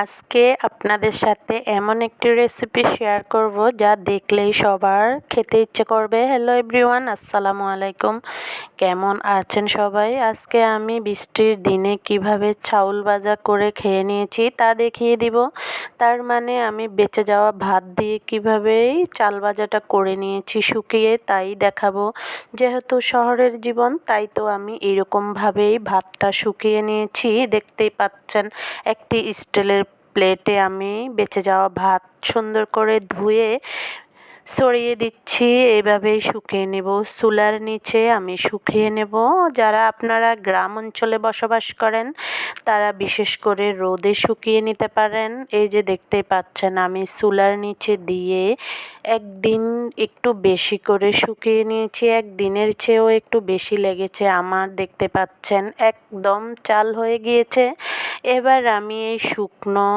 আজকে আপনাদের সাথে এমন একটি রেসিপি শেয়ার করব যা দেখলেই সবার খেতে ইচ্ছে করবে। হ্যালো এভরিওয়ান আসসালামু আলাইকুম। কেমন আছেন সবাই? আজকে আমি বৃষ্টির দিনে কীভাবে চাউল ভাজা করে খেয়ে নিয়েছি তা দেখিয়ে দিব। তার মানে আমি বেঁচে যাওয়া ভাত দিয়ে কিভাবেই চাল ভাজাটা করে নিয়েছি শুকিয়ে তাই দেখাবো। যেহেতু শহরের জীবন, তাই তো আমি এরকমভাবেই ভাতটা শুকিয়ে নিয়েছি। দেখতেই পাচ্ছেন, একটি স্টিলের প্লেটে আমি বেঁচে যাওয়া ভাত সুন্দর করে ধুয়ে সরিয়ে দিচ্ছি। এইভাবেই শুকিয়ে নেব। চুলার নিচে আমি শুকিয়ে নেব। যারা আপনারা গ্রাম অঞ্চলে বসবাস করেন, তারা বিশেষ করে রোদে শুকিয়ে নিতে পারেন। এই যে দেখতেই পাচ্ছেন, আমি চুলার নিচে দিয়ে একদিন একটু বেশি করে শুকিয়ে নিয়েছি। একদিনের চেয়েও একটু বেশি লেগেছে। আমার দেখতে পাচ্ছেন, একদম চাল হয়ে গিয়েছে। এবার আমি এই শুকনো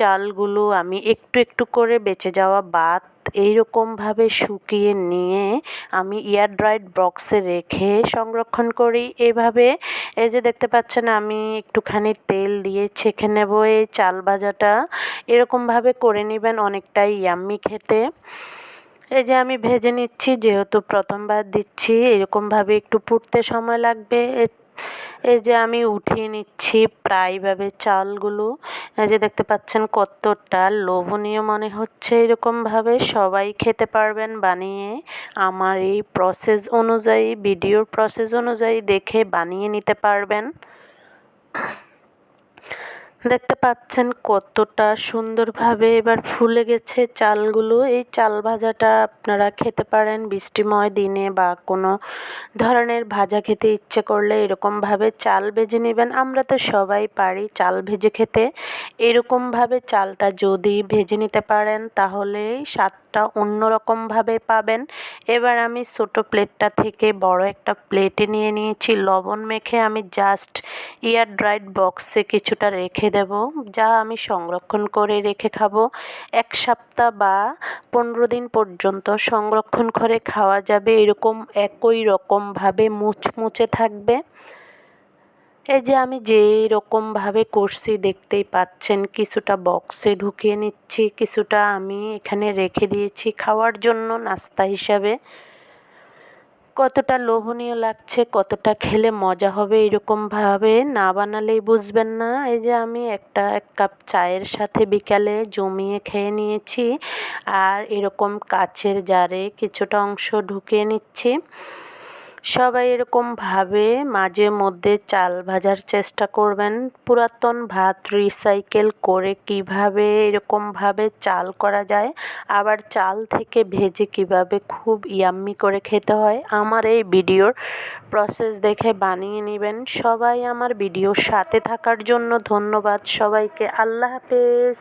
চালগুলো আমি একটু একটু করে বেঁচে যাওয়া ভাত এইরকমভাবে শুকিয়ে নিয়ে আমি এয়ার ড্রাইড বক্সে রেখে সংরক্ষণ করি। এভাবে এই যে দেখতে পাচ্ছেন আমি একটুখানি তেল দিয়ে ছেঁকে নেব। এই চাল ভাজাটা এরকমভাবে করে নেবেন অনেকটাই ইয়াম্মি খেতে। এই যে আমি ভেজে নিচ্ছি, যেহেতু প্রথমবার দিচ্ছি, এরকমভাবে একটু পুড়তে সময় লাগবে। এই যে আমি উঠিয়ে নিচ্ছি প্রায়ভাবে চালগুলো। এই যে দেখতে পাচ্ছেন কতটা লোভনীয় মনে হচ্ছে এরকমভাবে সবাই খেতে পারবেন বানিয়ে। আমার এই প্রসেস অনুযায়ী ভিডিওর প্রসেস অনুযায়ী দেখে বানিয়ে নিতে পারবেন। দেখতে পাচ্ছেন কতটা সুন্দরভাবে এবার ফুলে গেছে চালগুলো। এই চাল ভাজাটা আপনারা খেতে পারেন বৃষ্টিময় দিনে বা কোনো ধরনের ভাজা খেতে ইচ্ছে করলে এরকমভাবে চাল ভেজে নেবেন। আমরা তো সবাই পারি চাল ভেজে খেতে। এরকমভাবে চালটা যদি ভেজে নিতে পারেন তাহলে স্বাদটা অন্যরকমভাবে পাবেন। এবার আমি ছোটো প্লেটটা থেকে বড় একটা প্লেটে নিয়ে নিয়েছি। লবণ মেখে আমি জাস্ট এয়ার ড্রাইড বক্সে কিছুটা রেখে দেব। যা আমি সংরক্ষণ করে রেখে খাব। এক সপ্তাহ বা পনেরো দিন পর্যন্ত সংরক্ষণ করে খাওয়া যাবে। এরকম একই রকমভাবে মুচমুচে থাকবে। এই যে আমি যেই রকমভাবে করছি দেখতেই পাচ্ছেন, কিছুটা বক্সে ঢুকিয়ে নিচ্ছি, কিছুটা আমি এখানে রেখে দিয়েছি খাওয়ার জন্য নাস্তা হিসাবে। কতটা লোভনীয় লাগছে, কতটা খেলে মজা হবে এরকমভাবে না বানালেই বুঝবেন না। এই যে আমি একটা, এক কাপ চায়ের সাথে বিকালে জমিয়ে খেয়ে নিয়েছি আর এরকম কাচের জারে কিছুটা অংশ ঢুকিয়ে নিচ্ছি। সবাই এরকমভাবে মাঝে মধ্যে চাল ভাজার চেষ্টা করবেন। পুরাতন ভাত রিসাইকেল করে কীভাবে এরকমভাবে চাল করা যায়, আবার চাল থেকে ভেজে কীভাবে খুব ইয়াম্মি করে খেতে হয়, আমার এই ভিডিওর প্রসেস দেখে বানিয়ে নেবেন। সবাই আমার ভিডিওর সাথে থাকার জন্য ধন্যবাদ। সবাইকে আল্লাহ হাফেজ।